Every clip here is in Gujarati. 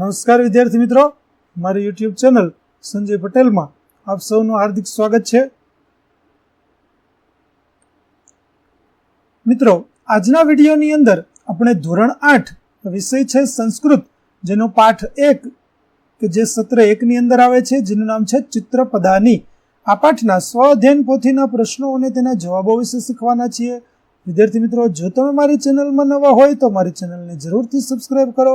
નમસ્કાર વિદ્યાર્થી મિત્રો. મારી યુટ્યુબ ચેનલ સંજય પટેલમાં આપ સૌનું હાર્દિક સ્વાગત છે. મિત્રો, આજના વિડીયોની અંદર આપણે ધોરણ આઠ વિષય છે સંસ્કૃત, જેનો પાઠ એક કે જે સત્ર એકની અંદર આવે છે, જેનું નામ છે ચિત્રપદાની. આ પાઠના સ્વ અધ્યયન પોથીના પ્રશ્નો અને તેના જવાબો વિશે શીખવાના છીએ. વિદ્યાર્થી મિત્રો, જો તમે મારી ચેનલમાં નવા હોય તો મારી ચેનલને જરૂરથી સબસ્ક્રાઇબ કરો.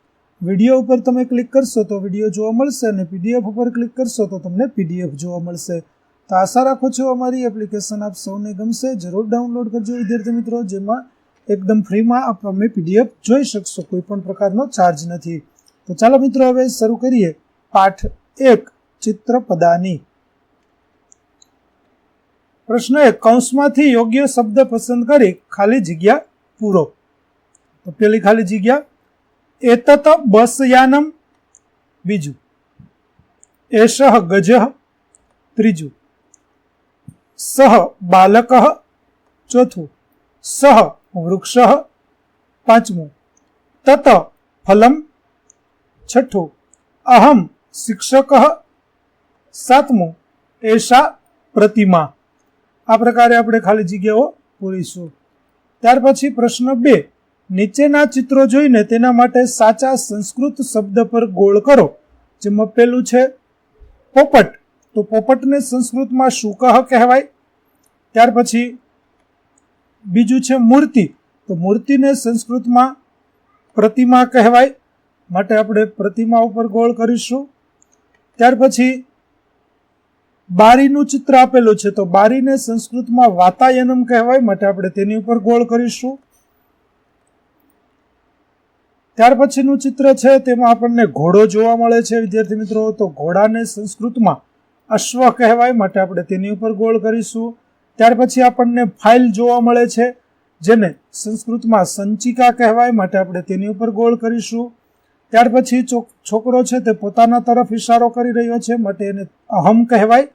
વીડિયો ઉપર તમે ક્લિક કરશો તો વીડિયો જોવા મળશે અને પીડીએફ ઉપર ક્લિક કરશો તો તમને પીડીએફ જોવા મળશે. તો આશા રાખું છું અમારી એપ્લિકેશન આપ સૌને ગમશે. જરૂર ડાઉનલોડ કરજો, વિદ્યાર્થી મિત્રો, જેમાં એકદમ ફ્રીમાં આપ અમે પીડીએફ જોઈ શકશો. કોઈ પણ પ્રકારનો ચાર્જ નથી. તો ચાલો મિત્રો, હવે શરૂ કરીએ. પાઠ એક ચિત્રપદાની પ્રશ્ન એક, કૌંસમાંથી યોગ્ય શબ્દ પસંદ કરી ખાલી જગ્યા પૂરો. તો પેલી ખાલી જગ્યા એતત બસ યાનમ બીજું એષ ગજ ત્રીજું સહ બાલક ચોથું સહ વૃક્ષ પાંચમું તત ફલમ છઠ્ઠું અહમ શિક્ષક સાતમું એષા પ્રતિમા આ પ્રકારે આપણે ખાલી જગ્યાઓ પૂરીશું ત્યાર પછી પ્રશ્ન બે નીચેના ચિત્રો જોઈને તેના માટે સાચા સંસ્કૃત શબ્દ પર ગોળ કરો. જેમાં પેલું છે, પોપટ. તો પોપટને સંસ્કૃતમાં શુકહ કહેવાય? ત્યાર પછી બીજું છે મૂર્તિ. તો મૂર્તિને સંસ્કૃતમાં પ્રતિમા કહેવાય. માટે આપણે પ્રતિમા ઉપર ગોળ કરીશું. ત્યાર પછી બારીનું ચિત્ર આપેલું છે. તો બારીને સંસ્કૃતમાં વાતાયનમ કહેવાય. માટે આપણે તેની ઉપર ગોળ કરીશું. ત્યાર પછીનું ચિત્ર છે, તેમાં આપણને ઘોડો જોવા મળે છે, વિદ્યાર્થી મિત્રો. તો ઘોડાને સંસ્કૃતમાં અશ્વ કહેવાય માટે આપણે તેની ઉપર ગોળ કરીશું. ત્યાર પછી આપણને ફાઇલ જોવા મળે છે, જેને સંસ્કૃતમાં સંચિકા કહેવાય માટે આપણે તેની ઉપર ગોળ કરીશું. ત્યાર પછી છોકરો છે તે પોતાના તરફ ઇશારો કરી રહ્યો છે, માટે એને અહમ કહેવાય.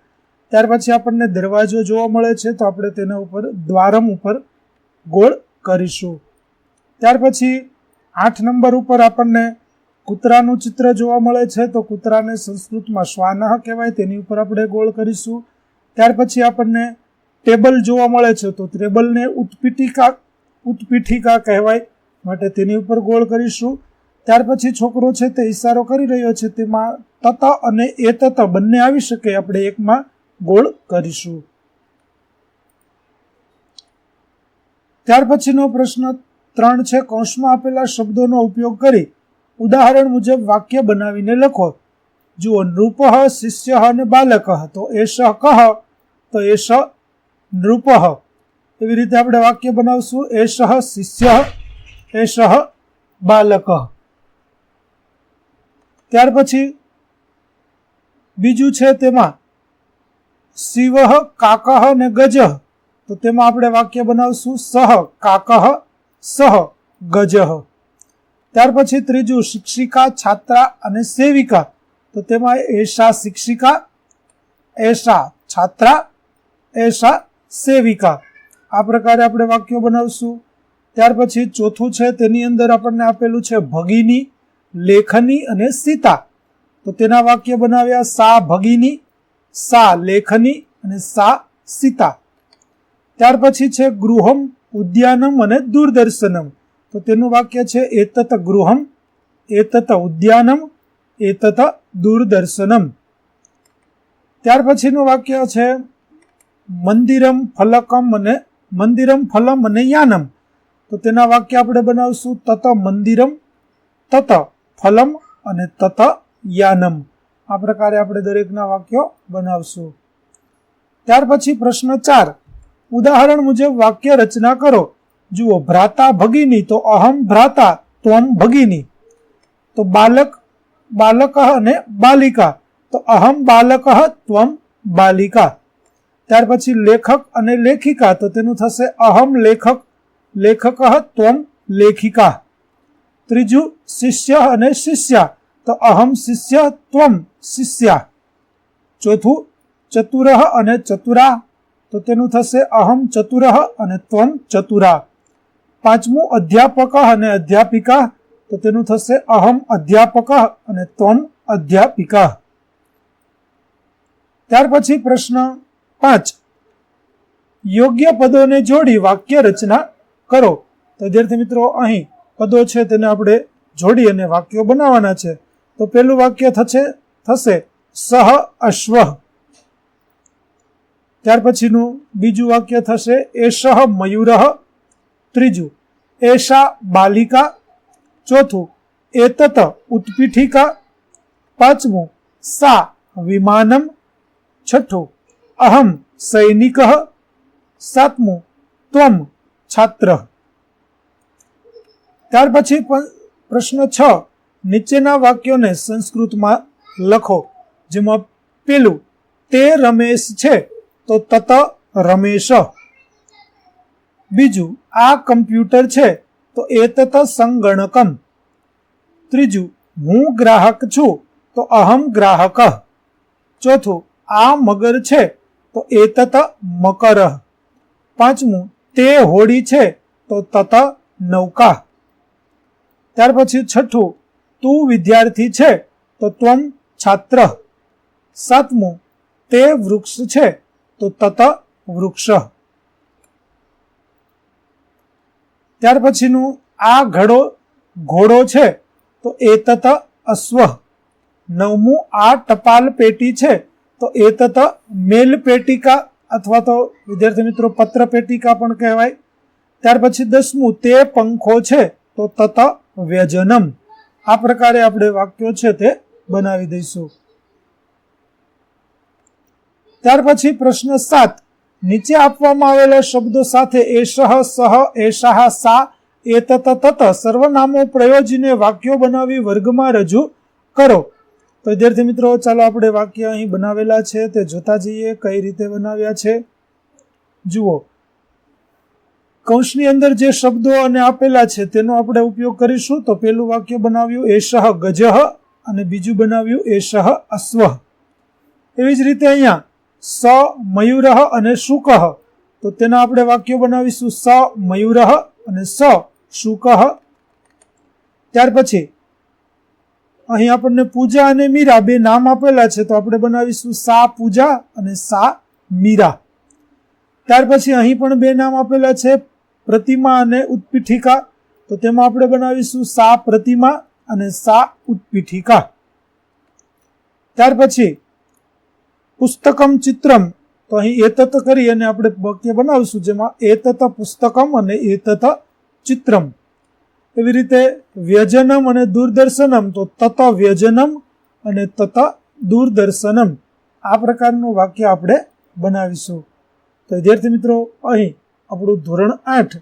ત્યાર પછી આપણને દરવાજો જોવા મળે છે, તો આપણે તેના ઉપર, દ્વારમ ઉપર ગોળ કરીશું. ત્યાર પછી આઠ નંબર ઉપર આપણને કૂતરાનું ચિત્ર જોવા મળે છે, તો કૂતરાને સંસ્કૃતમાં શ્વાનહ કહેવાય, તેની ઉપર આપણે ગોળ કરીશું. ત્યાર પછી આપણને ટેબલ જોવા મળે છે, તો ટેબલને ઉત્પીઠિકા ઉત્પીઠિકા કહેવાય, માટે તેની ઉપર ગોળ કરીશું. ત્યાર પછી છોકરો છે તે ઈશારો કરી રહ્યો છે, તેમાં તત અને એ તત બંને આવી શકે, આપણે એકમાં ગોળ કરીશું. ત્યાર પછીનો પ્રશ્ન ત્રણ છે કૌંસમાં આપેલા શબ્દોનો ઉપયોગ કરી ઉદાહરણ મુજબ વાક્ય બનાવીને લખો. જુઓ, નૃપ શિષ્ય અને બાલક, તો એશ કહ તો એશ નૃપ. એવી રીતે આપણે વાક્ય બનાવશું. એશ શિષ્ય એશ બાલક. ત્યાર પછી બીજું છે તેમાં શિવ કાકહ ને ગજ. તો તેમાં આપણે વાક્ય બનાવશું. સહ કાકહ સહ ગજ. ત્યાર પછી ત્રીજું શિક્ષિકા, છાત્રા અને સેવિકા. તો તેમાં એશા શિક્ષિકા, એશા છાત્રા, એશા સેવિકા. આ પ્રકારે આપણે વાક્યો બનાવશું. ત્યાર પછી ચોથું છે, તેની અંદર આપણને આપેલું છે ભગીની, લેખની અને સીતા. તો તેના વાક્ય બનાવ્યા સા ભગીની, સા લેખની અને સા સીતા. ત્યાર પછી છે ગૃહમ ઉદ્યાનમ અને દૂરદર્શનમ. તો તેનું વાક્ય છે, એતત ગૃહમ, એતત ઉદ્યાનમ, એતત દૂરદર્શનમ. ત્યાર પછીનું વાક્ય છે, મંદિરમ ફલકમ અને મંદિરમ ફલમ અને યાનમ. તો તેના વાક્ય આપણે બનાવશું, તત મંદિરમ, તત ફલમ અને તત યાનમ. આ પ્રકારે આપણે દરેકના વાક્યો બનાવશું. ત્યાર પછી પ્રશ્ન ચાર ઉદાહરણ મુજબ વાક્ય રચના કરો. જુઓ, ભ્રાતા ભગીની, તો અહમ ભ્રાતા ત્વમ ભગીની. તો બાલક બાલક અને બાલિકા. તો અહમ બાલક, ત્વમ બાલિકા. ત્યાર પછી લેખક અને લેખિકા, તો તેનું થશે અહમ લેખક લેખક ત્વમ લેખિકા. ત્રીજું, શિષ્ય અને શિષ્યા. તો અહમ શિષ્ય ત્વમ શિષ્યા. ચોથું ચતુરહ અને ચતુરા. તો તેનું થશે અહમ ચતુરઃ અને ત્વમ ચતુરા. પાંચમું અધ્યાપક અને અધ્યાપિકા, તો તેનું થશે અહમ અધ્યાપક અને ત્વમ અધ્યાપિકા. ત્યાર પછી પ્રશ્ન પાંચ. યોગ્ય પદોને જોડી વાક્ય રચના કરો. તો વિદ્યાર્થી મિત્રો, અહીં પદો છે તેને આપણે જોડી અને વાક્યો બનાવવાના છે. તો પેલું વાક્ય થશે થશે સહ અશ્વ. ત્યાર પછીનું બીજું વાક્ય થશે, એષ મયુર ત્રીજું, એષા બાલિકા ચોથું, એતત ઉત્પીઠિકા પાંચમું, સા વિમાનમ છઠ્ઠું, અહમ સૈનિક સાતમું, ત્વમ છાત્ર ત્યાર પછી પ્રશ્ન છ, નીચેના વાક્યોને સંસ્કૃતમાં લખો, જેમાં પેલું, તે રમેશ છે તો તત રમેશ. બીજું, આ કમ્પ્યુટર છે, તો એ તત સંગણકમ. ત્રીજું, હું ગ્રાહક છું, તો અહમ ગ્રાહક. ચોથું, આ મગર છે, તો એ તત મકર. પાંચમું, તે હોડી છે, તો તત નૌકા. ત્યાર પછી છઠ્ઠું, તું વિદ્યાર્થી છે, તો ત્વમ છાત્ર. સાતમું, તે વૃક્ષ છે તો તત વૃક્ષ. ત્યાર પછીનું આ ઘડો ઘોડો છે, તો એ તત અશ્વ. નવમું આ ટપાલ પેટી છે, તો એ તત મેલ પેટિકા અથવા તો વિદ્યાર્થી મિત્રો પત્ર પેટિકા પણ કહેવાય. ત્યાર પછી દસમું તે પંખો છે, તો તત વ્યજનમ. આ પ્રકારે આપણે વાક્યો છે તે બનાવી દઈશું. ત્યાર પછી પ્રશ્ન સાત. નીચે આપવામાં આવેલા શબ્દો સાથે એશહ સહ એશાહ સા, એ તત સર્વનામો પ્રયોજીને વાક્યો બનાવી વર્ગમાં રજૂ કરો. તો વિદ્યાર્થી મિત્રો, ચાલો આપણે વાક્ય અહીં બનાવેલા છે, તે જોતા જઈએ કઈ રીતે બનાવ્યા છે. જુઓ. કૌંસની અંદર જે શબ્દો અને આપેલા છે, તેનો આપણે ઉપયોગ કરીશું. તો પહેલું વાક્ય બનાવ્યું એશહ ગજહ અને બીજું બનાવ્યું એશહ અશ્વ. એવી જ રીતે અહીંયા સ મયુરહ અને શુકઃ. તો તેના આપણે વાક્યો બનાવીશું. સ મયુરહ અને સ શુકઃ. ત્યાર પછી અહીં આપણને પૂજા અને મીરા બે નામ આપેલા છે, તો આપણે બનાવીશું સા પૂજા અને સા મીરા. ત્યાર પછી અહીં પણ બે નામ આપેલા છે, પ્રતિમા અને ઉત્પીઠિકા. તો તેમાં આપણે બનાવીશું સા પ્રતિમા અને સા ઉત્પીઠિકા. ત્યાર પછી પુસ્તકમ ચિત્રમ. તો અહીં એતત કરી અને આપણે વાક્ય બનાવીશું જેમાં એતત પુસ્તકમ અને એતત ચિત્રમ. એવી રીતે વ્યજનમ અને દૂરદર્શનમ, તો તત વ્યજનમ અને તત દૂરદર્શનમ. આ પ્રકારનું વાક્ય આપણે બનાવીશું. તો વિદ્યાર્થી મિત્રો, અહીં આપણું ધોરણ આઠ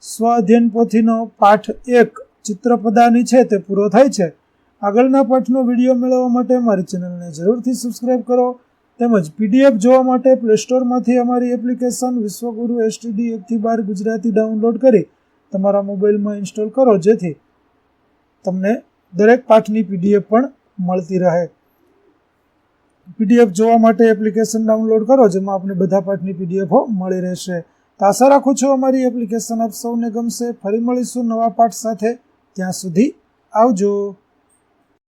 સ્વ પોથીનો પાઠ એક, ચિત્રપદાની છે તે પૂરો થાય છે. આગળના પાઠનો વીડિયો મેળવવા માટે મારી ચેનલને જરૂરથી સબસ્ક્રાઈબ કરો. તેમજ પીડીએફ જોવા માટે પ્લે સ્ટોરમાંથી અમારી એપ્લિકેશન વિશ્વગુરુ એસટીડી એકથી બાર ગુજરાતી ડાઉનલોડ કરી તમારા મોબાઈલમાં ઇન્સ્ટોલ કરો, જેથી તમને દરેક પાઠની પીડીએફ પણ મળતી રહે. પીડીએફ જોવા માટે એપ્લિકેશન ડાઉનલોડ કરો, જેમાં આપણે બધા પાઠની પીડીએફો મળી રહેશે. તો આશા રાખું છું અમારી એપ્લિકેશન આપ સૌને ગમશે. ફરી મળીશું નવા પાઠ સાથે. ત્યાં સુધી આવજો.